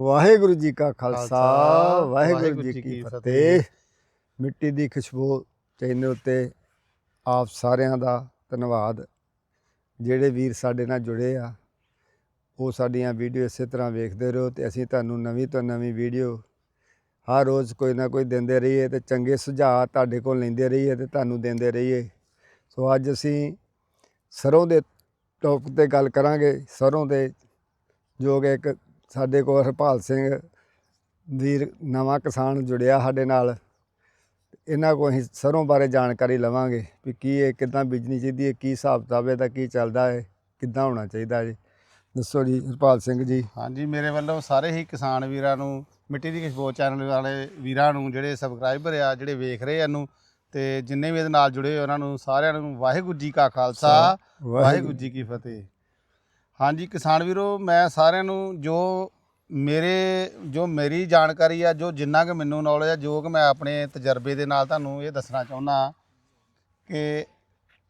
ਵਾਹਿਗੁਰੂ ਜੀ ਕਾ ਖਾਲਸਾ ਵਾਹਿਗੁਰੂ ਜੀ ਕੀ ਫਤਿਹ। ਮਿੱਟੀ ਦੀ ਖੁਸ਼ਬੂ ਚੈਨਲ ਉੱਤੇ ਆਪ ਸਾਰਿਆਂ ਦਾ ਧੰਨਵਾਦ। ਜਿਹੜੇ ਵੀਰ ਸਾਡੇ ਨਾਲ ਜੁੜੇ ਆ ਉਹ ਸਾਡੀਆਂ ਵੀਡੀਓ ਇਸੇ ਤਰ੍ਹਾਂ ਵੇਖਦੇ ਰਹੋ ਤੇ ਅਸੀਂ ਤੁਹਾਨੂੰ ਨਵੀਂ ਤੋਂ ਨਵੀਂ ਵੀਡੀਓ ਹਰ ਰੋਜ਼ ਕੋਈ ਨਾ ਕੋਈ ਦਿੰਦੇ ਰਹੀਏ ਤੇ ਚੰਗੇ ਸੁਝਾਅ ਤੁਹਾਡੇ ਕੋਲ ਲੈਂਦੇ ਰਹੀਏ ਤੇ ਤੁਹਾਨੂੰ ਦਿੰਦੇ ਰਹੀਏ। ਸੋ ਅੱਜ ਅਸੀਂ ਸਰੋਂ ਦੇ ਟੌਪਿਕ ਤੇ ਗੱਲ ਕਰਾਂਗੇ। ਸਰੋਂ ਦੇ ਜੋ ਕਿ ਇੱਕ ਸਾਡੇ ਕੋਲ ਹਰਪਾਲ ਸਿੰਘ ਵੀਰ ਨਵਾਂ ਕਿਸਾਨ ਜੁੜਿਆ ਸਾਡੇ ਨਾਲ। ਇਹਨਾਂ ਕੋਲ ਅਸੀਂ ਸਰੋਂ ਬਾਰੇ ਜਾਣਕਾਰੀ ਲਵਾਂਗੇ ਵੀ ਕੀ ਇਹ ਕਿੱਦਾਂ ਬੀਜਣੀ ਚਾਹੀਦੀ ਹੈ ਕੀ ਹਿਸਾਬ ਕਿਤਾਬ ਹੈ ਦਾ ਕੀ ਚੱਲਦਾ ਹੈ ਕਿੱਦਾਂ ਹੋਣਾ ਚਾਹੀਦਾ ਜੀ ਦੱਸੋ ਜੀ ਹਰਪਾਲ ਸਿੰਘ ਜੀ। ਹਾਂਜੀ ਮੇਰੇ ਵੱਲੋਂ ਸਾਰੇ ਹੀ ਕਿਸਾਨ ਵੀਰਾਂ ਨੂੰ ਮਿੱਟੀ ਦੀ ਖੁਸ਼ਬੂ ਚੈਨਲ ਵਾਲੇ ਵੀਰਾਂ ਨੂੰ ਜਿਹੜੇ ਸਬਸਕ੍ਰਾਈਬਰ ਆ ਜਿਹੜੇ ਵੇਖ ਰਹੇ ਆ ਨੂੰ ਤੇ ਜਿੰਨੇ ਵੀ ਇਹਦੇ ਨਾਲ ਜੁੜੇ ਉਹਨਾਂ ਨੂੰ ਸਾਰਿਆਂ ਨੂੰ ਵਾਹਿਗੁਰੂ ਜੀ ਕਾ ਖਾਲਸਾ ਵਾਹਿਗੁਰੂ ਜੀ ਕੀ ਫਤਿਹ। ਹਾਂਜੀ ਕਿਸਾਨ ਵੀਰੋ ਮੈਂ ਸਾਰਿਆਂ ਨੂੰ ਜੋ ਮੇਰੇ ਜੋ ਮੇਰੀ ਜਾਣਕਾਰੀ ਆ ਜੋ ਜਿੰਨਾ ਕਿ ਮੈਨੂੰ ਨੌਲੇਜ ਆ ਜੋ ਕਿ ਮੈਂ ਆਪਣੇ ਤਜਰਬੇ ਦੇ ਨਾਲ ਤੁਹਾਨੂੰ ਇਹ ਦੱਸਣਾ ਚਾਹੁੰਦਾ ਕਿ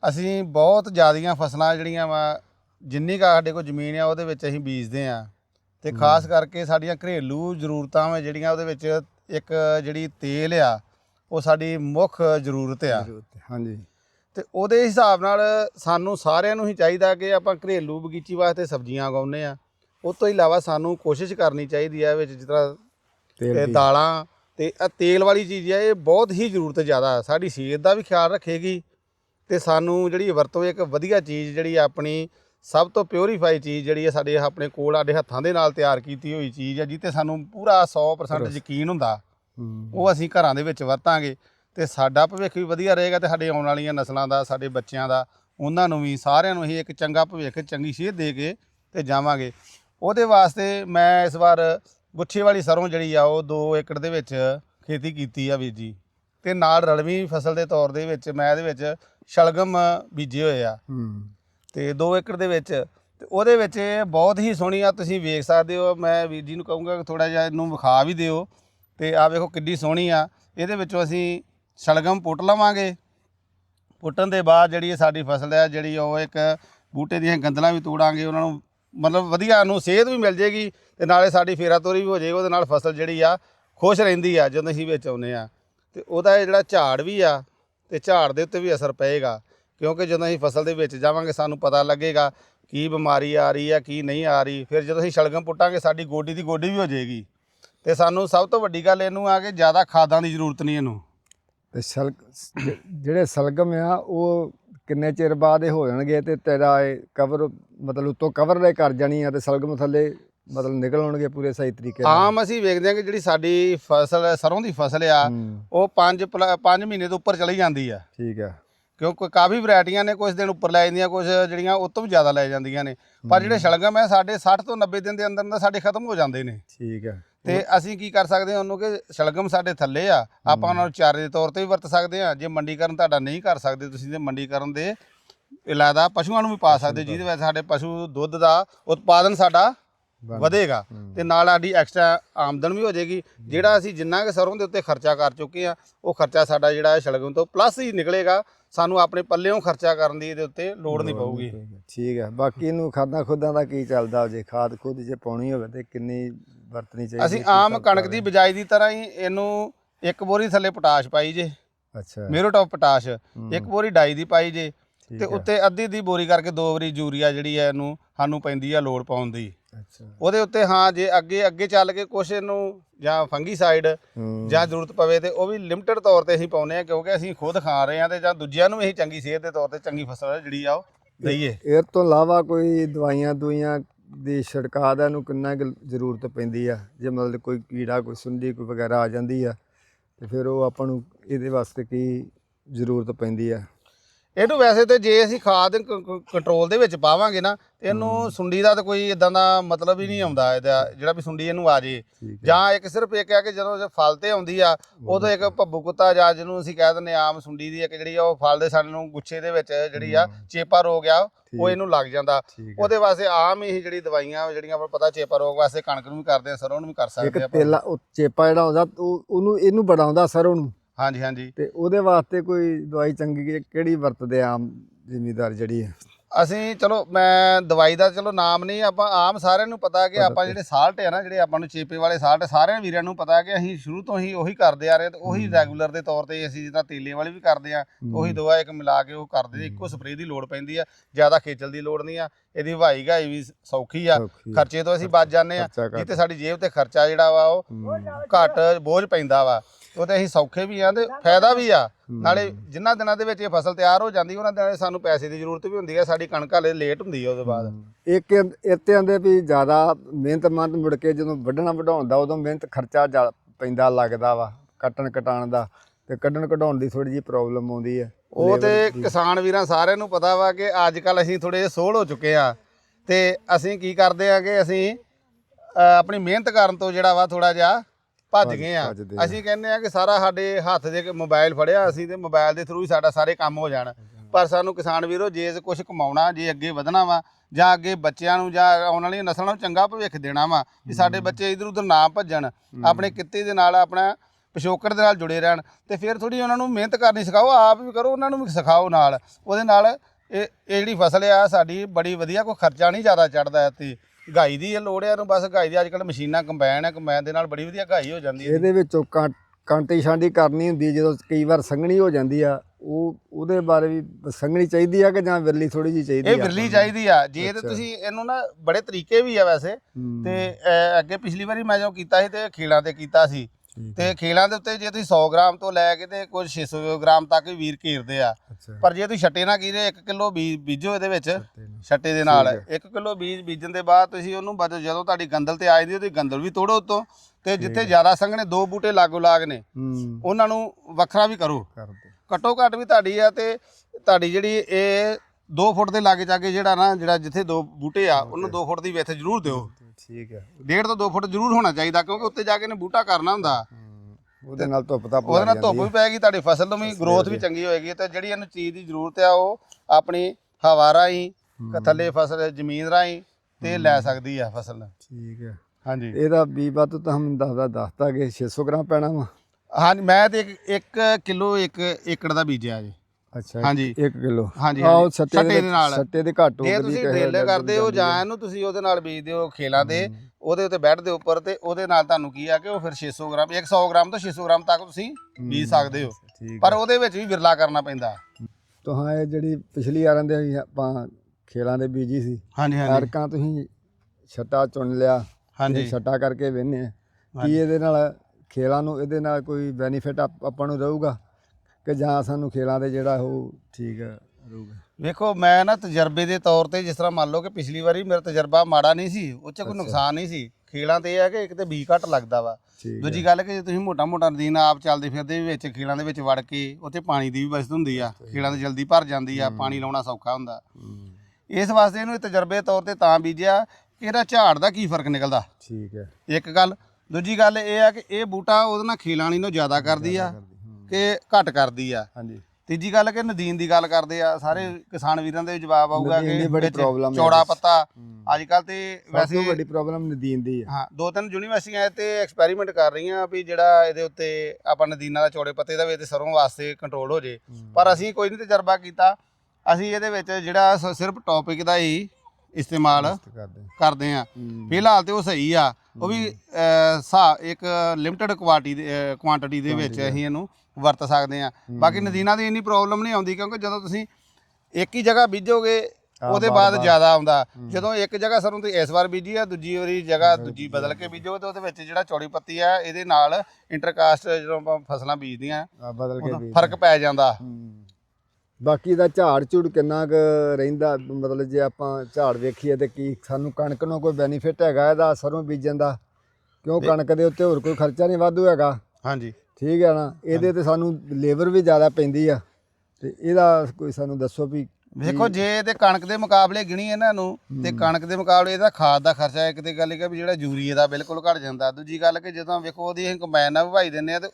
ਅਸੀਂ ਬਹੁਤ ਜ਼ਿਆਦੀਆਂ ਫਸਲਾਂ ਜਿਹੜੀਆਂ ਵਾ ਜਿੰਨੀ ਕਾ ਸਾਡੇ ਕੋਲ ਜ਼ਮੀਨ ਆ ਉਹਦੇ ਵਿੱਚ ਅਸੀਂ ਬੀਜਦੇ ਆ ਤੇ ਖਾਸ ਕਰਕੇ ਸਾਡੀਆਂ ਘਰੇਲੂ ਜ਼ਰੂਰਤਾਂ ਵਾ ਜਿਹੜੀਆਂ ਉਹਦੇ ਵਿੱਚ ਇੱਕ ਜਿਹੜੀ ਤੇਲ ਆ ਉਹ ਸਾਡੀ ਮੁੱਖ ਜ਼ਰੂਰਤ ਆ। ਹਾਂਜੀ। ਤੇ ਉਹਦੇ ਹਿਸਾਬ ਨਾਲ ਸਾਨੂੰ ਸਾਰਿਆਂ ਨੂੰ ਹੀ ਚਾਹੀਦਾ ਕਿ ਆਪਾਂ ਘਰੇਲੂ ਬਗੀਚੀ ਵਾਸਤੇ ਸਬਜ਼ੀਆਂ ਉਗਾਉਂਦੇ ਆ ਉਹ ਤੋਂ ਇਲਾਵਾ ਸਾਨੂੰ ਕੋਸ਼ਿਸ਼ ਕਰਨੀ ਚਾਹੀਦੀ ਹੈ ਵਿੱਚ ਜਿਸ ਤਰ੍ਹਾਂ ਦਾਲਾਂ ਤੇ ਇਹ ਤੇਲ ਵਾਲੀ ਚੀਜ਼ ਹੈ ਇਹ ਬਹੁਤ ਹੀ ਜ਼ਰੂਰਤ ਜ਼ਿਆਦਾ ਸਾਡੀ ਸਿਹਤ ਦਾ ਵੀ ਖਿਆਲ ਰੱਖੇਗੀ ਤੇ ਸਾਨੂੰ ਜਿਹੜੀ ਵਰਤੋਂ ਇੱਕ ਵਧੀਆ ਚੀਜ਼ ਜਿਹੜੀ ਆਪਣੀ ਸਭ ਤੋਂ ਪਿਓਰੀਫਾਈ ਚੀਜ਼ ਜਿਹੜੀ ਹੈ ਸਾਡੇ ਆਪਣੇ ਕੋਲ ਸਾਡੇ ਹੱਥਾਂ ਦੇ ਨਾਲ ਤਿਆਰ ਕੀਤੀ ਹੋਈ ਚੀਜ਼ ਹੈ ਜਿੱਤੇ ਸਾਨੂੰ ਪੂਰਾ 100% ਯਕੀਨ ਹੁੰਦਾ। ਉਹ ਅਸੀਂ ਘਰਾਂ ਦੇ ਵਿੱਚ ਵਰਤਾਂਗੇ। ਤੇ ਸਾਡਾ ਭਵਿੱਖ ਵੀ ਵਧੀਆ ਰਹੇਗਾ ਤੇ ਸਾਡੇ ਆਉਣ ਵਾਲੀਆਂ ਨਸਲਾਂ ਦਾ ਸਾਡੇ ਬੱਚਿਆਂ ਦਾ ਉਹਨਾਂ ਨੂੰ ਵੀ ਸਾਰਿਆਂ ਨੂੰ ਹੀ ਇੱਕ ਚੰਗਾ ਭਵਿੱਖ ਚੰਗੀ ਸਿਹਤ ਦੇ ਕੇ ਤੇ ਜਾਵਾਂਗੇ। ਉਹਦੇ ਵਾਸਤੇ ਮੈਂ ਇਸ ਵਾਰ ਗੁੱਛੇ ਵਾਲੀ ਸਰੋਂ ਜਿਹੜੀ ਆ ਉਹ 2 ਏਕੜ ਦੇ ਵਿੱਚ ਖੇਤੀ ਕੀਤੀ ਆ ਵੀਰ ਜੀ। ਤੇ ਨਾਲ ਰਲਵੀਂ ਫਸਲ ਦੇ ਤੌਰ ਦੇ ਵਿੱਚ ਮੈਂ ਇਹਦੇ ਵਿੱਚ ਸ਼ਲਗਮ ਬੀਜੇ ਹੋਏ ਆ। ਤੇ 2 ਏਕੜ ਦੇ ਵਿੱਚ ਤੇ ਉਹਦੇ ਵਿੱਚ ਬਹੁਤ ਹੀ ਸੋਹਣੀ ਆ ਤੁਸੀਂ ਵੇਖ ਸਕਦੇ ਹੋ ਮੈਂ ਵੀਰ ਜੀ ਨੂੰ ਕਹੂੰਗਾ ਕਿ ਥੋੜਾ ਜਿਹਾ ਇਹਨੂੰ ਵਿਖਾ ਵੀ ਦਿਓ। ਤੇ ਆ ਵੇਖੋ ਕਿੱਡੀ ਸੋਹਣੀ ਆ ਇਹਦੇ ਵਿੱਚੋਂ ਅਸੀਂ ਸ਼ਲਗਮ ਪੁੱਟ ਲਵਾਂਗੇ। ਪੁੱਟਣ ਦੇ ਬਾਅਦ ਜਿਹੜੀ ਸਾਡੀ ਫਸਲ ਹੈ, ਜਿਹੜੀ ਉਹ ਇੱਕ ਬੂਟੇ ਦੀਆਂ ਗੰਦਲਾਂ ਵੀ ਤੋੜਾਂਗੇ, ਉਹਨਾਂ ਨੂੰ ਮਤਲਬ ਵਧੀਆ ਨੂੰ ਸਿਹਤ ਵੀ ਮਿਲ ਜੇਗੀ ਤੇ ਨਾਲੇ ਸਾਡੀ ਫੇਰਾ ਤੋਰੀ ਵੀ ਹੋ ਜਾਏਗੀ ਉਹਦੇ ਨਾਲ ਫਸਲ ਜਿਹੜੀ ਆ ਖੁਸ਼ ਰਹਿੰਦੀ ਆ, ਜਦੋਂ ਅਸੀਂ ਵਿੱਚ ਆਉਨੇ ਆ। ਤੇ ਉਹਦਾ ਇਹ ਜਿਹੜਾ ਝਾੜ ਵੀ ਆ, ਤੇ ਝਾੜ ਦੇ ਉੱਤੇ ਵੀ ਅਸਰ ਪਏਗਾ, ਕਿਉਂਕਿ ਜਦੋਂ ਅਸੀਂ ਫਸਲ ਦੇ ਵਿੱਚ ਜਾਵਾਂਗੇ, ਸਾਨੂੰ ਪਤਾ ਲੱਗੇਗਾ ਕੀ ਬਿਮਾਰੀ ਆ ਰਹੀ ਆ, ਕੀ ਨਹੀਂ ਆ ਰਹੀ। ਫਿਰ ਜਦੋਂ ਅਸੀਂ ਸ਼ਲਗਮ ਪੁੱਟਾਂਗੇ, ਸਾਡੀ ਗੋਡੀ ਦੀ ਗੋਡੀ ਵੀ ਹੋ ਜਾਏਗੀ ਤੇ ਸਾਨੂੰ ਸਭ ਤੋਂ ਵੱਡੀ ਗੱਲ ਇਹਨੂੰ ਆ ਕਿ ਜ਼ਿਆਦਾ ਖਾਦਾਂ ਦੀ ਜ਼ਰੂਰਤ ਨਹੀਂ ਇਹਨੂੰ। ਤੇ ਜਿਹੜੇ ਸਲਗਮ ਆ ਉਹ ਕਿੰਨੇ ਚਿਰ ਬਾਅਦ ਇਹ ਹੋ ਜਾਣਗੇ ਤੇ ਤੇਰਾ ਇਹ ਕਵਰ ਮਤਲਬ ਉਤੋਂ ਕਵਰ ਦੇ ਕਰ ਜਾਣੀ ਆ ਤੇ ਸਲਗਮ ਥੱਲੇ ਮਤਲਬ ਨਿਕਲ ਆਉਣਗੇ ਪੂਰੇ ਸਹੀ ਤਰੀਕੇ ਨਾਲ? ਆਮ ਅਸੀਂ ਵੇਖਦੇ ਹਾਂ ਕਿ ਜਿਹੜੀ ਸਾਡੀ ਫਸਲ ਸਰੋਂ ਦੀ ਫਸਲ ਆ ਹੂੰ, ਉਹ 5 5 ਮਹੀਨੇ ਤੋਂ ਉੱਪਰ ਚਲੀ ਜਾਂਦੀ ਆ। ਠੀਕ ਆ। ਕਿਉਂਕਿ ਕਾਫੀ ਵੈਰਾਈਟੀਆਂ ਨੇ ਕੁਝ ਦਿਨ ਉੱਪਰ ਲੈ ਜਾਂਦੀਆਂ ਕੁਝ ਜਿਹੜੀਆਂ ਉਹ ਤੋਂ ਵੀ ਜ਼ਿਆਦਾ ਲੈ ਜਾਂਦੀਆਂ ਨੇ। ਪਰ ਜਿਹੜੇ ਸ਼ਲਗਮ ਹੈ ਸਾਡੇ 60 ਤੋਂ 90 ਦਿਨ ਦੇ ਅੰਦਰ ਅੰਦਰ ਸਾਡੇ ਖਤਮ ਹੋ ਜਾਂਦੇ ਨੇ। ਠੀਕ ਆ। ਤੇ ਅਸੀਂ ਕੀ ਕਰ ਸਕਦੇ ਹਾਂ ਉਹਨੂੰ ਕਿ ਸ਼ਲਗਮ ਸਾਡੇ ਥੱਲੇ ਆ ਆਪਾਂ ਉਹਨਾਂ ਨੂੰ ਚਾਰੇ ਦੇ ਤੌਰ ਤੇ ਵੀ ਵਰਤ ਸਕਦੇ ਆ ਜੇ ਮੰਡੀਕਰਨ ਤੁਹਾਡਾ ਨਹੀਂ ਕਰ ਸਕਦੇ ਤੁਸੀਂ ਤੇ ਮੰਡੀਕਰਨ ਦੇ ਇਲਾਦਾ ਪਸ਼ੂਆਂ ਨੂੰ ਵੀ ਪਾ ਸਕਦੇ ਹੋ, ਜਿਹਦੇ ਵਿੱਚ ਸਾਡੇ ਪਸ਼ੂ ਦੁੱਧ ਦਾ ਉਤਪਾਦਨ ਸਾਡਾ ਵਧੇਗਾ ਹੂੰ। ਤੇ ਨਾਲ ਸਾਡੀ ਐਕਸਟਰਾ ਆਮਦਨ ਵੀ ਹੋ ਜਾਏਗੀ। ਜਿਹੜਾ ਅਸੀਂ ਜਿੰਨਾ ਕਿ ਸਰੋਂ ਦੇ ਉੱਤੇ ਖਰਚਾ ਕਰ ਚੁੱਕੇ ਆ ਉਹ ਖਰਚਾ ਸਾਡਾ ਜਿਹੜਾ ਹੈ ਸ਼ਲਗਮ ਤੋਂ ਪਲੱਸ ਹੀ ਨਿਕਲੇਗਾ। ਸਾਨੂੰ ਆਪਣੇ ਪੱਲਿਓਂ ਖਰਚਾ ਕਰਨ ਦੀ ਇਹਦੇ ਉੱਤੇ ਲੋੜ ਨਹੀਂ ਪਊਗੀ। ਠੀਕ ਆ ਬਾਕੀ ਇਹਨੂੰ ਖਾਦਾਂ ਖੁਦਾਂ ਦਾ ਕੀ ਚੱਲਦਾ ਜੇ ਖਾਦ ਖੁਦ ਜੇ ਪਾਉਣੀ ਹੋਵੇ ਤੇ ਕਿੰਨੀ ਵਰਤਣੀ ਚਾਹੀਦੀ ਅਸੀਂ ਆਮ ਕਣਕ ਦੀ? ਬਿਜਾਈ ਦੀ ਤਰ੍ਹਾਂ ਹੀ ਇਹਨੂੰ ਇੱਕ ਬੋਰੀ ਥੱਲੇ ਪੋਟਾਸ਼ ਪਾਈ ਜੇ। ਅੱਛਾ। ਮੇਰੋਟਾਪ ਪੋਟਾਸ਼। ਇੱਕ ਬੋਰੀ ਡਾਈ ਦੀ ਪਾਈ ਜੇ ਤੇ ਉੱਤੇ ਅੱਧੀ ਦੀ ਬੋਰੀ ਕਰਕੇ ਦੋ ਵਾਰੀ ਯੂਰੀਆ ਜਿਹੜੀ ਹੈ ਇਹਨੂੰ ਸਾਨੂੰ ਪੈਂਦੀ ਆ ਲੋੜ ਪਾਉਣ ਦੀ। ਅੱਛਾ। ਉਹਦੇ ਉੱਤੇ ਹਾਂ ਜੇ ਅੱਗੇ ਅੱਗੇ ਚੱਲ ਕੇ ਕੁਛ ਇਹਨੂੰ ਜਾਂ ਫੰਗੀਸਾਈਡ ਜਾਂ ਜ਼ਰੂਰਤ ਪਵੇ ਤੇ ਉਹ ਵੀ ਲਿਮਟਿਡ ਤੌਰ ਤੇ ਅਸੀਂ ਪਾਉਨੇ ਆ ਕਿਉਂਕਿ ਅਸੀਂ ਖੁਦ ਖਾ ਰਹੇ ਆ ਤੇ ਜਾਂ ਦੂਜਿਆਂ ਨੂੰ ਵੀ ਅਸੀਂ ਚੰਗੀ ਸਿਹਤ ਦੇ ਤੌਰ ਤੇ ਚੰਗੀ ਫਸਲ ਜਿਹੜੀ ਆ ਉਹ ਦਈਏ। ਇਹ ਤੋਂ ਇਲਾਵਾ ਕੋਈ ਦਵਾਈਆਂ ਦੁਈਆਂ ਦੀ ਛਿੜਕਾਅ ਦਾ ਨੂੰ ਕਿੰਨਾ ਕੁ ਜ਼ਰੂਰਤ ਪੈਂਦੀ ਆ? ਜੇ ਮਤਲਬ ਕੋਈ ਕੀੜਾ, ਕੋਈ ਸੁੰਡੀ, ਕੋਈ ਵਗੈਰਾ ਆ ਜਾਂਦੀ ਆ, ਤੇ ਫਿਰ ਉਹ ਆਪਾਂ ਨੂੰ ਇਹਦੇ ਵਾਸਤੇ ਕੀ ਜ਼ਰੂਰਤ ਪੈਂਦੀ ਆ? ਇਹਨੂੰ ਵੈਸੇ ਤੇ ਜੇ ਅਸੀਂ ਖਾਦ ਕੰਟਰੋਲ ਦੇ ਵਿੱਚ ਪਾਵਾਂਗੇ ਨਾ ਤੇ ਇਹਨੂੰ ਸੁੰਡੀ ਦਾ ਤਾਂ ਕੋਈ ਇਦਾਂ ਦਾ ਮਤਲਬ ਹੀ ਨਹੀਂ ਆਉਂਦਾ ਇਹਦਾ ਜਿਹੜਾ ਵੀ ਸੁੰਡੀ ਇਹਨੂੰ ਆ ਜੇ। ਜਾਂ ਇੱਕ ਸਿਰਫ ਇੱਕ ਆ ਕਿ ਜਦੋਂ ਇਹ ਫਲ ਤੇ ਆਉਂਦੀ ਆ ਉਦੋਂ ਇੱਕ ਭੱਬੂ ਕੁੱਤਾ ਜਾਂ ਜਿਹਨੂੰ ਅਸੀਂ ਕਹਿ ਦਿੰਦੇ ਆਮ ਸੁੰਡੀ ਦੀ ਇੱਕ ਜਿਹੜੀ ਆ ਉਹ ਫਲ ਦੇ ਸਾਨੂੰ ਗੁੱਛੇ ਦੇ ਵਿੱਚ ਜਿਹੜੀ ਆ ਚੇਪਾ ਰੋਗ ਆ ਉਹ ਇਹਨੂੰ ਲੱਗ ਜਾਂਦਾ। ਉਹਦੇ ਵਾਸਤੇ ਆਮ ਹੀ ਜਿਹੜੀ ਦਵਾਈਆਂ ਜਿਹੜੀਆਂ ਆਪਾਂ ਪਤਾ ਚੇਪਾ ਰੋਗ ਵਾਸਤੇ ਕਣਕ ਨੂੰ ਵੀ ਕਰਦੇ ਆ ਸਰੋਂ ਨੂੰ ਵੀ ਕਰ ਇੱਕ ਸਕਦੇ ਆ ਆਪਾਂ। ਤੇਲਾ ਚੇਪਾ ਜਿਹੜਾ ਹੁੰਦਾ ਉਹ ਉਹਨੂੰ ਇਹਨੂੰ ਬੜਾਉਂਦਾ ਸਰੋਂ ਨੂੰ। ਹਾਂਜੀ ਹਾਂਜੀ ਤੇ ਉਹਦੇ ਵਾਸਤੇ ਕੋਈ ਦਵਾਈ ਚੰਗੀ ਕਿਹੜੀ ਵਰਤਦੇ ਆ ਆਮ ਜ਼ਿਮੀਦਾਰ ਜਿਹੜੀ ਆ ਅਸੀਂ ਚਲੋ ਮੈਂ ਦਵਾਈ ਦਾ ਚਲੋ ਨਾਮ ਨਹੀਂ ਆਪਾਂ ਆਮ ਸਾਰਿਆਂ ਨੂੰ ਪਤਾ ਕਿ ਆਪਾਂ ਜਿਹੜੇ ਸਾਲਟ ਆ ਨਾ ਜਿਹੜੇ ਆਪਾਂ ਨੂੰ ਚੇਪੇ ਵਾਲੇ ਸਾਲਟ ਸਾਰਿਆਂ ਵੀਰਾਂ ਨੂੰ ਪਤਾ ਕਿ ਅਸੀਂ ਸ਼ੁਰੂ ਤੋਂ ਹੀ ਉਹੀ ਕਰਦੇ ਆ ਰਹੇ ਤੇ ਉਹੀ ਰੈਗੂਲਰ ਦੇ ਤੌਰ ਤੇ ਅਸੀਂ ਜਿੱਦਾਂ ਤੇਲੇ ਵਾਲੇ ਵੀ ਕਰਦੇ ਆ ਉਹੀ ਦਵਾ ਇੱਕ ਮਿਲਾ ਕੇ ਉਹ ਕਰਦੇ ਇੱਕੋ ਸਪਰੇਅ ਦੀ ਲੋੜ ਪੈਂਦੀ ਆ ਜ਼ਿਆਦਾ ਖੇਚਲ ਦੀ ਲੋੜ ਨਹੀਂ ਆ ਇਹਦੀ ਹਵਾਈ ਗਾਈ ਵੀ ਸੌਖੀ ਆ। ਖਰਚੇ ਤੋਂ ਅਸੀਂ ਬਚ ਜਾਂਦੇ ਆ। ਜਿੱਤੇ ਸਾਡੀ ਜੇਬ ਤੇ ਖਰਚਾ ਜਿਹੜਾ ਵਾ ਉਹ ਹੂੰ। ਘੱਟ ਬੋਝ ਪੈਂਦਾ ਵਾ ਉਹ ਤੇ ਅਸੀਂ ਸੌਖੇ ਵੀ ਆ ਤੇ ਫਾਇਦਾ ਵੀ ਆ। ਨਾਲੇ ਜਿੰਨਾ ਦਿਨਾਂ ਦੇ ਵਿੱਚ ਇਹ ਫਸਲ ਤਿਆਰ ਹੋ ਜਾਂਦੀ ਉਹਨਾਂ ਦਿਨਾਂ 'ਚ ਸਾਨੂੰ ਪੈਸੇ ਦੀ ਜ਼ਰੂਰਤ ਵੀ ਹੁੰਦੀ ਹੈ ਸਾਡੀ ਕਣਕ ਹਲੇ ਲੇਟ ਹੁੰਦੀ ਹੈ ਉਹਦੇ ਬਾਅਦ। ਇੱਕ ਇੱਥੇ ਆਂਦੇ ਵੀ ਜ਼ਿਆਦਾ ਮਿਹਨਤ ਮੰਦ ਮੁੜ ਕੇ ਜਦੋਂ ਵੱਢਣਾ ਵਢਾਉਣ ਦਾ ਉਦੋਂ ਮਿਹਨਤ ਖਰਚਾ ਪੈਂਦਾ ਲੱਗਦਾ ਵਾ ਕੱਟਣ ਕਟਾਣ ਦਾ। ਤੇ ਕੱਢਣ ਕਢਾਉਣ ਦੀ ਥੋੜੀ ਜਿਹੀ ਪ੍ਰੋਬਲਮ ਆਉਂਦੀ ਹੈ ਉਹ ਤੇ ਕਿਸਾਨ ਵੀਰਾਂ ਸਾਰਿਆਂ ਨੂੰ ਪਤਾ ਵਾ ਕਿ ਅੱਜ ਕੱਲ ਅਸੀਂ ਥੋੜੇ ਸੋਹਲ ਹੋ ਚੁੱਕੇ ਆ ਤੇ ਅਸੀਂ ਕੀ ਕਰਦੇ ਆ ਕਿ ਅਸੀਂ ਆਪਣੀ ਮਿਹਨਤ ਕਰਨ ਤੋਂ ਜਿਹੜਾ ਵਾ ਥੋੜਾ ਜਿਹਾ ਭੱਜ ਗਏ ਆ। ਭੱਜਦੇ ਆ। ਅਸੀਂ ਕਹਿੰਦੇ ਆ ਕਿ ਸਾਰਾ ਸਾਡੇ ਹੱਥ ਦੇ ਮੋਬਾਈਲ ਫੜਿਆ ਅਸੀਂ ਤੇ ਮੋਬਾਈਲ ਦੇ ਥਰੂ ਹੀ ਸਾਡਾ ਸਾਰੇ ਕੰਮ ਹੋ ਜਾਣ। ਪਰ ਸਾਨੂੰ ਕਿਸਾਨ ਵੀਰੋ ਜੇ ਕੁਝ ਕਮਾਉਣਾ ਜੇ ਅੱਗੇ ਵਧਣਾ ਵਾ ਜਾਂ ਅੱਗੇ ਬੱਚਿਆਂ ਨੂੰ ਜਾਂ ਆਉਣ ਵਾਲੀਆਂ ਨਸਲਾਂ ਨੂੰ ਚੰਗਾ ਭਵਿੱਖ ਦੇਣਾ ਵਾ ਕਿ ਸਾਡੇ ਬੱਚੇ ਇਧਰ ਉਧਰ ਨਾ ਭੱਜਣ ਆਪਣੇ ਕਿੱਤੇ ਦੇ ਨਾਲ ਆਪਣਾ ਪਿਛੋਕੜ ਦੇ ਨਾਲ ਜੁੜੇ ਰਹਿਣ। ਤੇ ਫਿਰ ਥੋੜੀ ਉਹਨਾਂ ਨੂੰ ਮਿਹਨਤ ਕਰਨੀ ਸਿਖਾਓ ਆਪ ਵੀ ਕਰੋ ਉਹਨਾਂ ਨੂੰ ਵੀ ਸਿਖਾਓ ਨਾਲ। ਉਹਦੇ ਨਾਲ ਇਹ ਇਹ ਜਿਹੜੀ ਫਸਲ ਆ ਸਾਡੀ ਬੜੀ ਵਧੀਆ ਕੋਈ ਖਰਚਾ ਨਹੀਂ ਜ਼ਿਆਦਾ ਚੜਦਾ ਤੇ ਗਾਈ ਦੀ ਲੋੜ ਆ ਨੂੰ ਬਸ ਗਾਈ ਦੀ ਅੱਜ ਕੱਲ ਮਸ਼ੀਨਾਂ ਕੰਬਾਈਨ ਆ ਕੰਬਾਈਨ ਦੇ ਨਾਲ ਬੜੀ ਵਧੀਆ ਗਾਈ ਹੋ ਜਾਂਦੀ ਹੈ ਇਹਦੇ ਵਿੱਚੋਂ ਕਾਂ- ਕਾਂਟੀ ਛਾਂਟੀ ਕਰਨੀ ਹੁੰਦੀ ਹੈ ਜਦੋਂ ਕਈ ਵਾਰ ਸੰਘਣੀ ਹੋ ਜਾਂਦੀ ਆ ਉਹ ਉਹਦੇ ਬਾਰੇ ਵੀ ਸੰਘਣੀ ਚਾਹੀਦੀ ਆ ਕਿ ਜਾਂ ਵਿਰਲੀ ਥੋੜੀ ਜਿਹੀ ਚਾਹੀਦੀ ਆ? ਇਹ ਵਿਰਲੀ ਚਾਹੀਦੀ ਆ ਜੇ ਤੇ ਤੁਸੀਂ ਇਹਨੂੰ ਨਾ ਬੜੇ ਤਰੀਕੇ ਵੀ ਆ ਵੈਸੇ ਹੂੰ, ਤੇ ਅਹ, ਅੱਗੇ ਪਿਛਲੀ ਵਾਰੀ ਮੈਂ ਜੋ ਕੀਤਾ ਸੀ ਤੇ ਖੇਲਾਂ ਤੇ ਕੀਤਾ ਸੀ ਤੇ ਖੇਲਾਂ ਦੇ ਉੱਤੇ ਜੇ ਤੁਸੀਂ 100 ਗ੍ਰਾਮ ਤੋਂ ਲੈ ਕੇ ਤੇ ਕੁਝ 600 ਗ੍ਰਾਮ ਤੱਕ ਵੀ ਵੀਰ ਘੇਰਦੇ ਆ। ਪਰ ਜੇ ਤੁਸੀਂ ਛੱਟੇ ਨਾ ਕੀਰੇ 1 ਕਿਲੋ ਬੀਜ ਬੀਜੋ ਇਹਦੇ ਵਿੱਚ। ਛੱਟੇ ਦੇ ਨਾਲ। ਠੀਕ 1 ਕਿਲੋ ਬੀਜ ਬੀਜਣ ਦੇ ਬਾਅਦ ਤੁਸੀਂ ਉਹਨੂੰ ਬਦ ਜਦੋਂ ਤੁਹਾਡੀ ਗੰਦਲ ਤੇ ਆ ਜਾਂਦੀ ਉਹਦੀ ਗੰਦਲ ਵੀ ਤੋੜੋ ਉਤੋਂ। ਤੇ ਜਿੱਥੇ ਜ਼ਿਆਦਾ ਸੰਘਣੇ ਦੋ ਬੂਟੇ ਲਾਗੋ ਲਾਗ ਨੇ ਉਹਨਾਂ ਨੂੰ ਵੱਖਰਾ ਵੀ ਕਰੋ। ਘੱਟੋ ਘੱਟ ਵੀ ਤੁਹਾਡੀ ਆ ਤੇ ਤੁਹਾਡੀ ਜਿਹੜੀ ਇਹ 2 ਫੁੱਟ ਦੇ ਲਾਗੇ ਚਾਗੇ ਜਿਹੜਾ ਨਾ ਜਿਹੜਾ ਜਿੱਥੇ ਦੋ ਬੂਟੇ ਆ ਉਹਨੂੰ 2 ਫੁੱਟ ਦੀ ਵਿੱਥ ਜ਼ਰੂਰ ਦਿਓ। ਠੀਕ ਹੈ। ਡੇਢ ਤੋਂ 2 ਫੁੱਟ ਜ਼ਰੂਰ ਹੋਣਾ ਚਾਹੀਦਾ ਕਿਉਂਕਿ ਉੱਤੇ ਜਾ ਕੇ ਨੇ ਬੂਟਾ ਕਰਨਾ ਹੁੰਦਾ। ਉਹਦੇ ਨਾਲ ਧੁੱਪ ਤਾਂ ਉਹਦੇ ਨਾਲ ਧੁੱਪ ਵੀ ਪੈਗੀ ਤੁਹਾਡੀ ਫਸਲ ਨੂੰ ਵੀ ਗਰੋਥ ਵੀ ਚੰਗੀ ਹੋਏਗੀ ਤੇ ਜਿਹੜੀ ਇਹਨੂੰ ਚੀਜ਼ ਦੀ ਜ਼ਰੂਰਤ ਆ ਉਹ ਆਪਣੀ ਹਵਾ ਰਾਹੀਂ ਥੱਲੇ ਫਸਲ ਜ਼ਮੀਨ ਰਾਹੀਂ ਤੇ ਲੈ ਸਕਦੀ ਆ ਫਸਲ। ਠੀਕ ਹੈ। ਹਾਂਜੀ। ਇਹਦਾ ਬੀ ਬਾਤ ਤਾਂ ਹਮ ਦੱਸਦਾ ਦੱਸਤਾ ਕਿ 600 ਗ੍ਰਾਮ ਪੈਣਾ ਵਾ। ਹਾਂਜੀ ਮੈਂ ਤੇ 1 ਕਿਲੋ 1 ਏਕੜ ਦਾ ਬੀਜਿਆ ਜੀ। ਅੱਛਾ ਹਾਂਜੀ। 1 ਕਿਲੋ। ਹਾਂਜੀ, ਆਹੋ ਹਾਂਜੀ। ਸੱਟੇ ਦੇ ਨਾਲ। ਸੱਟੇ ਦੇ ਘੱਟ ਜੇ ਹੋ ਤੁਸੀਂ ਡੇਲੇ ਕਰਦੇ ਹੋ ਜਾਂ ਇਹਨੂੰ ਤੁਸੀਂ ਉਹਦੇ ਨਾਲ ਬੀਜਦੇ ਹੋ ਖੇਲਾਂ ਤੇ ਉਹਦੇ ਉੱਤੇ ਬੈੱਡ ਦੇ ਉੱਪਰ ਤੇ ਉਹਦੇ ਨਾਲ ਤੁਹਾਨੂੰ ਕੀ ਆ ਕਿ ਉਹ ਫਿਰ 600 ਗ੍ਰਾਮ 100 ਗ੍ਰਾਮ ਤੋਂ 600 ਗ੍ਰਾਮ ਤੱਕ ਤੁਸੀਂ ਬੀਜ ਸਕਦੇ ਹੋ। ਪਰ ਉਹਦੇ ਵਿੱਚ ਵੀ ਵਿਰਲਾ ਕਰਨਾ ਪੈਂਦਾ। ਤੁਹਾਂ ਇਹ ਜਿਹੜੀ ਪਿਛਲੀ ਵਾਰਾਂ ਦੇ ਆਪਾਂ ਖੇਲਾਂ ਦੇ ਬੀਜੀ ਸੀ ਹਾਂਜੀ ਐਰਕਾਂ ਤੁਸੀਂ ਛੱਟਾ ਚੁਣ ਲਿਆ ਹਾਂਜੀ। ਛੱਟਾ ਕਰਕੇ ਵੇਨੇ ਕੀ ਇਹਦੇ ਨਾਲ ਖੇਲਾਂ ਨੂੰ ਇਹਦੇ ਨਾਲ ਕੋਈ ਬੈਨੀਫਿਟ ਆਪਾਂ ਨੂੰ ਰਹੂਗਾ? ਕਿ ਜਾਂ ਸਾਨੂੰ ਖੇਲਾਂ ਦੇ ਜਿਹੜਾ ਉਹ ਠੀਕ ਰਹੂਗਾ। ਵੇਖੋ ਮੈਂ ਨਾ ਤਜਰਬੇ ਦੇ ਤੌਰ ਤੇ ਜਿਸ ਤਰ੍ਹਾਂ ਮੰਨ ਲਓ ਕਿ ਪਿਛਲੀ ਵਾਰੀ ਮੇਰਾ ਤਜਰਬਾ ਮਾੜਾ ਨਹੀਂ ਸੀ ਉਹ 'ਚ ਕੋਈ ਨੁਕਸਾਨ ਨਹੀਂ ਸੀ। ਖੇਲਾਂ ਤੇ ਇਹ ਹੈ ਕਿ ਇੱਕ ਤੇ ਬੀ ਘੱਟ ਲੱਗਦਾ ਵਾ। ਦੂਜੀ ਗੱਲ ਕਿ ਜੇ ਤੁਸੀਂ ਮੋਟਾ ਮੋਟਾ ਨਦੀਨ ਆਪ ਚੱਲਦੇ ਫਿਰਦੇ ਵੀ ਵਿੱਚ ਖੇਲਾਂ ਦੇ ਵਿੱਚ ਵੜ ਕੇ ਉੱਥੇ ਪਾਣੀ ਦੀ ਵੀ ਬਚਤ ਹੁੰਦੀ ਆ। ਖੇਲਾਂ ਤੇ ਜਲਦੀ ਭਰ ਜਾਂਦੀ ਆ ਪਾਣੀ ਲਾਉਣਾ ਸੌਖਾ ਹੁੰਦਾ। ਇਸ ਵਾਸਤੇ ਇਹਨੂੰ ਤਜਰਬੇ ਤੌਰ ਤੇ ਤਾਂ ਬੀਜਿਆ ਕਿ ਇਹਦਾ ਝਾੜ ਦਾ ਕੀ ਫ਼ਰਕ ਨਿਕਲਦਾ। ਠੀਕ ਹੈ ਇੱਕ ਗੱਲ। ਦੂਜੀ ਗੱਲ ਇਹ ਆ ਕਿ ਇਹ ਬੂਟਾ ਉਹਦੇ ਨਾਲ ਖੇਲਾਂ ਵਾਲੀ ਨੂੰ ਜ਼ਿਆਦਾ ਕਰਦੀ ਆ। ਕਿ ਘੱਟ ਕਰਦੀ ਆ। ਹਾਂਜੀ। ਤੀਜੀ ਗੱਲ ਕਿ ਨਦੀਨ ਦੀ ਗੱਲ ਕਰਦੇ ਆ ਸਾਰੇ ਕਿਸਾਨ ਵੀਰਾਂ ਦੇ ਜਵਾਬ ਆਊਗਾ ਨਦੀਨ ਦੀ ਕਿ ਬੜੀ ਹੈ ਚੌੜਾ। ਪੱਤਾ। ਅੱਜ ਕੱਲ ਤੇ ਵੈਸੇ ਵੱਡੀ ਪ੍ਰੋਬਲਮ ਨਦੀਨ ਦੀ ਹੈ ਹਾਂ ਦੋ ਤਿੰਨ ਯੂਨੀਵਰਸਿਟੀਆਂ ਇਹ ਤੇ ਐਕਸਪੈਰੀਮੈਂਟ ਕਰ ਰਹੀਆਂ ਵੀ ਜਿਹੜਾ ਇਹਦੇ ਉੱਤੇ ਆਪਾਂ ਨਦੀਨਾਂ ਦਾ ਚੌੜੇ ਪੱਤੇ ਦਾ ਵੀ ਤੇ ਸਰੋਂ ਵਾਸਤੇ ਕੰਟਰੋਲ ਹੋ ਜੇ। ਪਰ ਅਸੀਂ ਕੋਈ ਨਹੀਂ ਤਜਰਬਾ ਕੀਤਾ। ਅਸੀਂ ਇਹਦੇ ਵਿੱਚ ਜਿਹੜਾ ਸ- ਸਿਰਫ ਟੌਪਿਕ ਦਾ ਹੀ ਇਸਤੇਮਾਲ ਕਰਦੇ ਕਰਦੇ ਆ। ਫਿਲਹਾਲ ਤੇ ਉਹ ਸਹੀ ਆ। ਉਹ ਵੀ ਅਹ, ਸਾ ਇੱਕ ਲਿਮਟਿਡ ਕੁਆਂਟੀ ਕੁਆਂਟੀਟੀ ਦੇ ਵਿੱਚ ਅਸੀਂ ਇਹਨੂੰ ਵਰਤ ਸਕਦੇ ਆ। ਬਾਕੀ ਨਦੀਨਾਂ ਦੀ ਇੰਨੀ ਪ੍ਰੋਬਲਮ ਨਹੀਂ ਆਉਂਦੀ ਕਿਉਂਕਿ ਜਦੋਂ ਤੁਸੀਂ ਇੱਕ ਹੀ ਜਗ੍ਹਾ ਬੀਜੋਗੇ ਉਹਦੇ ਬਾਅਦ ਜ਼ਿਆਦਾ ਆਉਂਦਾ। ਜਦੋਂ ਇੱਕ ਜਗ੍ਹਾ ਸਰੋਂ ਤੁਸੀਂ ਇਸ ਵਾਰ ਬੀਜੀ ਆ ਦੂਜੀ ਵਾਰੀ ਜਗ੍ਹਾ ਦੂਜੀ ਬਦਲ ਕੇ ਬੀਜੋਗੇ ਤੇ ਉਹਦੇ ਵਿੱਚ ਜਿਹੜਾ ਚੌੜੀ ਪੱਤੀ ਆ ਇਹਦੇ ਨਾਲ ਇੰਟਰਕਾਸਟ ਜਦੋਂ ਆਪਾਂ ਫਸਲਾਂ ਬੀਜਦੀਆਂ ਬਦਲ ਕੇ ਵੀ ਫ਼ਰਕ ਪੈ ਜਾਂਦਾ। ਬਾਕੀ ਦਾ ਝਾੜ ਝੂੜ ਕਿੰਨਾ ਕੁ ਰਹਿੰਦਾ ਮਤਲਬ ਜੇ ਆਪਾਂ ਝਾੜ ਵੇਖੀਏ ਤੇ ਕੀ ਸਾਨੂੰ ਕਣਕ ਨੂੰ ਕੋਈ ਬੈਨੀਫਿਟ ਹੈਗਾ ਇਹਦਾ ਸਰੋਂ ਬੀਜਣ ਦਾ? ਕਿਉਂ ਕਣਕ ਦੇ ਉੱਤੇ ਹੋਰ ਕੋਈ ਖਰਚਾ ਨਹੀਂ ਵਾਧੂ ਹੈਗਾ? ਹਾਂਜੀ। ਠੀਕ ਹੈ ਨਾ? ਇਹਦੇ ਤੇ ਸਾਨੂੰ ਲੇਬਰ ਵੀ ਜ਼ਿਆਦਾ ਪੈਂਦੀ ਆ। ਤੇ ਇਹਦਾ ਕੋਈ ਸਾਨੂੰ ਦੱਸੋ ਵੀ ਵੇਖੋ ਜੇ ਤੇ ਕਣਕ ਦੇ ਮੁਕਾਬਲੇ ਗਿਣੀ ਇਹਨਾਂ ਨੂੰ ਤੇ ਕਣਕ ਦੇ ਮੁਕਾਬਲੇ ਇਹਦਾ ਖਾਦ ਦਾ ਖਰਚਾ ਇੱਕ ਤੇ ਗੱਲ ਇਹ ਕਿ ਵੀ ਜਿਹੜਾ ਯੂਰੀਏ ਦਾ ਬਿਲਕੁਲ ਘਟ ਜਾਂਦਾ। ਦੂਜੀ ਗੱਲ ਕਿ ਜਦੋਂ ਵੇਖੋ ਉਹਦੀ ਅਸੀਂ ਕੰਬਾਈਨ ਨਾਲ ਵਹਾਈ ਦਿੰਨੇ ਆ ਤੇ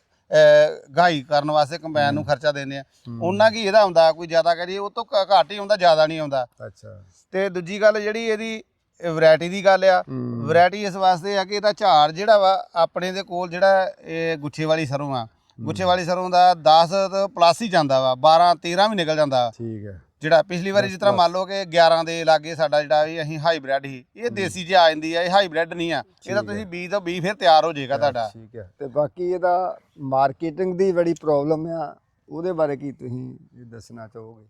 ਗਾਈ ਕਰਨ ਵਾਸਤੇ ਕੰਬਾਈਨ ਨੂੰ ਖਰਚਾ ਦਿੰਨੇ ਆ ਉਹਨਾਂ ਕੀ ਇਹਦਾ ਹੁੰਦਾ? ਕੋਈ ਜ਼ਿਆਦਾ ਕਰੀਏ ਉਹ ਤੋਂ ਘੱਟ ਹੀ ਹੁੰਦਾ ਜ਼ਿਆਦਾ ਨਹੀਂ ਆਉਂਦਾ ਅੱਛਾ। ਤੇ ਦੂਜੀ ਗੱਲ ਜਿਹੜੀ ਇਹਦੀ ਵੈਰਾਈਟੀ ਦੀ ਗੱਲ ਆ। ਵੈਰਾਈਟੀ ਇਸ ਵਾਸਤੇ ਆ ਕਿ ਇਹਦਾ ਝਾੜ ਜਿਹੜਾ ਵਾ ਆਪਣੇ ਦੇ ਕੋਲ ਜਿਹੜਾ ਇਹ ਗੁੱਛੇ ਵਾਲੀ ਸਰੋਂ ਆ। ਗੁੱਛੇ ਵਾਲੀ ਸਰੋਂ ਦਾ 10 ਤੋਂ ਪਲੱਸ ਹੀ ਜਾਂਦਾ ਵਾ 12 13 ਵੀ ਨਿਕਲ ਜਾਂਦਾ। ਠੀਕ ਹੈ। ਜਿਹੜਾ ਪਿਛਲੀ ਵਾਰੀ ਜਿਸ ਤਰ੍ਹਾਂ ਮੰਨ ਲਓ ਕਿ 11 ਦੇ ਲਾਗੇ ਸਾਡਾ ਜਿਹੜਾ ਇਹ ਅਸੀਂ ਹਾਈਬ੍ਰਿਡ ਸੀ ਇਹ ਦੇਸੀ ਜਿਹਾ ਆ ਜਾਂਦੀ ਆ ਇਹ ਹਾਈਬ੍ਰਿਡ ਨਹੀਂ ਆ। ਇਹਦਾ ਤੁਸੀਂ ਬੀਜ ਤੋਂ ਬੀਜ ਫਿਰ ਤਿਆਰ ਹੋ ਜਾਏਗਾ ਤੁਹਾਡਾ। ਠੀਕ ਹੈ। ਤੇ ਬਾਕੀ ਇਹਦਾ ਮਾਰਕੀਟਿੰਗ ਦੀ ਬੜੀ ਪ੍ਰੋਬਲਮ ਆ ਉਹਦੇ ਬਾਰੇ ਕੀ ਤੁਸੀਂ ਇਹ ਦੱਸਣਾ ਚਾਹੋਗੇ?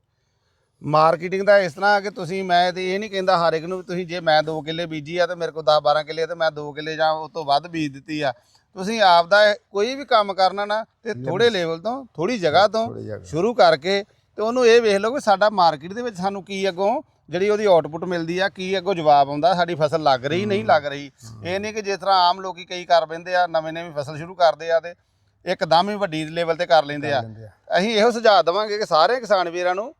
ਮਾਰਕੀਟਿੰਗ ਦਾ ਇਸ ਤਰ੍ਹਾਂ ਕਿ ਤੁਸੀਂ ਮੈਂ ਤੇ ਇਹ ਨਹੀਂ ਕਹਿੰਦਾ ਹਰ ਇੱਕ ਨੂੰ ਵੀ ਤੁਸੀਂ ਜੇ ਮੈਂ 2 ਕਿੱਲੇ ਬੀਜੀ ਆ ਤੇ ਮੇਰੇ ਕੋਲ 10 12 ਕਿੱਲੇ ਤੇ ਮੈਂ 2 ਕਿੱਲੇ ਜਾਂ ਉਸ ਤੋਂ ਵੱਧ ਬੀਜ ਦਿੱਤੀ ਆ ਤੁਸੀਂ ਆਪ ਦਾ ਕੋਈ ਵੀ ਕੰਮ ਕਰਨਾ ਨਾ ਤੇ ਥੋੜੇ ਲੈਵਲ ਤੋਂ ਥੋੜੀ ਜਗ੍ਹਾ ਤੋਂ ਸ਼ੁਰੂ ਕਰਕੇ ਤੇ ਉਹਨੂੰ ਇਹ ਵੇਖ ਲਓ ਕਿ ਸਾਡਾ ਮਾਰਕੀਟ ਦੇ ਵਿੱਚ ਸਾਨੂੰ ਕੀ ਅੱਗੋਂ ਜਿਹੜੀ ਉਹਦੀ ਆਊਟਪੁੱਟ ਮਿਲਦੀ ਆ ਕੀ ਅੱਗੋਂ ਜਵਾਬ ਆਉਂਦਾ ਸਾਡੀ ਫਸਲ ਲੱਗ ਰਹੀ ਨਹੀਂ ਲੱਗ ਰਹੀ। ਇਹ ਨਹੀਂ ਕਿ ਜਿਸ ਤਰ੍ਹਾਂ ਆਮ ਲੋਕੀ ਕਈ ਕਰ ਬੈਂਦੇ ਆ ਨਵੇਂ ਨਵੇਂ ਫਸਲ ਸ਼ੁਰੂ ਕਰਦੇ ਆ ਤੇ ਇੱਕਦਮ ਹੀ ਵੱਡੀ ਲੈਵਲ ਤੇ ਕਰ ਲੈਂਦੇ ਆ। ਅਸੀਂ ਇਹੋ ਸੁਝਾਅ ਦੇਵਾਂਗੇ ਕਿ ਸਾਰੇ ਕਿਸਾਨ ਵੀਰਾਂ ਨੂੰ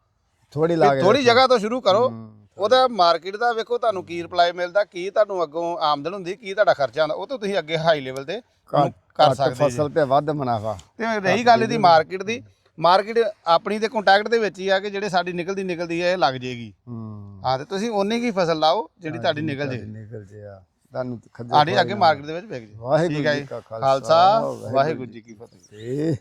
ਥੋੜੀ ਲਾ ਕੇ ਥੋੜੀ ਜਗ੍ਹਾ ਤੋਂ ਸ਼ੁਰੂ ਕਰੋ। ਹੂੰ। ਉਹਦਾ ਮਾਰਕੀਟ ਦਾ ਵੇਖੋ ਤੁਹਾਨੂੰ ਕੀ ਰਿਪਲਾਈ ਮਿਲਦਾ ਕੀ ਤੁਹਾਨੂੰ ਅੱਗੋਂ ਆਮਦਨ ਹੁੰਦੀ ਕੀ ਤੁਹਾਡਾ ਖਰਚਾ ਹੁੰਦਾ ਉਹ ਤੋਂ ਤੁਸੀਂ ਅੱਗੇ ਹਾਈ ਲੈਵਲ ਤੇ ਕਰ ਸਕਦੇ ਜੀ। ਫਸਲ ਤੇ ਵੱਧ ਮੁਨਾਫਾ। ਤੇ ਰਹੀ ਗੱਲ ਇਹਦੀ ਮਾਰਕੀਟ ਦੀ। ਮਾਰਕੀਟ ਆਪਣੀ ਤੇ ਕੰਟੈਕਟ ਦੇ ਵਿੱਚ ਹੀ ਆ ਕਿ ਜਿਹੜੇ ਸਾਡੀ ਨਿਕਲਦੀ ਨਿਕਲਦੀ ਹੈ ਇਹ ਲੱਗ ਜੇਗੀ। ਹੂੰ। ਹਾਂ ਤੇ ਤੁਸੀਂ ਓਨੀ ਕੀ ਫਸਲ ਲਾਓ ਜਿਹੜੀ ਤੁਹਾਡੀ ਨਿਕਲ ਜੇ। ਨਿਕਲ ਜਿਆ ਤੁਹਾਨੂੰ ਖੱਜਲ ਸਾਡੇ ਅੱਗੇ ਮਾਰਕੀਟ ਦੇ ਵਿੱਚ ਵਿਕ ਜੇ। ਵਾਹਿਗੁਰੂ ਹੈ ਜੀ। ਜੀ ਕਾ ਖਾਲਸਾ, ਵਾਹਿਗੁਰੂ ਜੀ ਕੀ ਫਤਿਹ।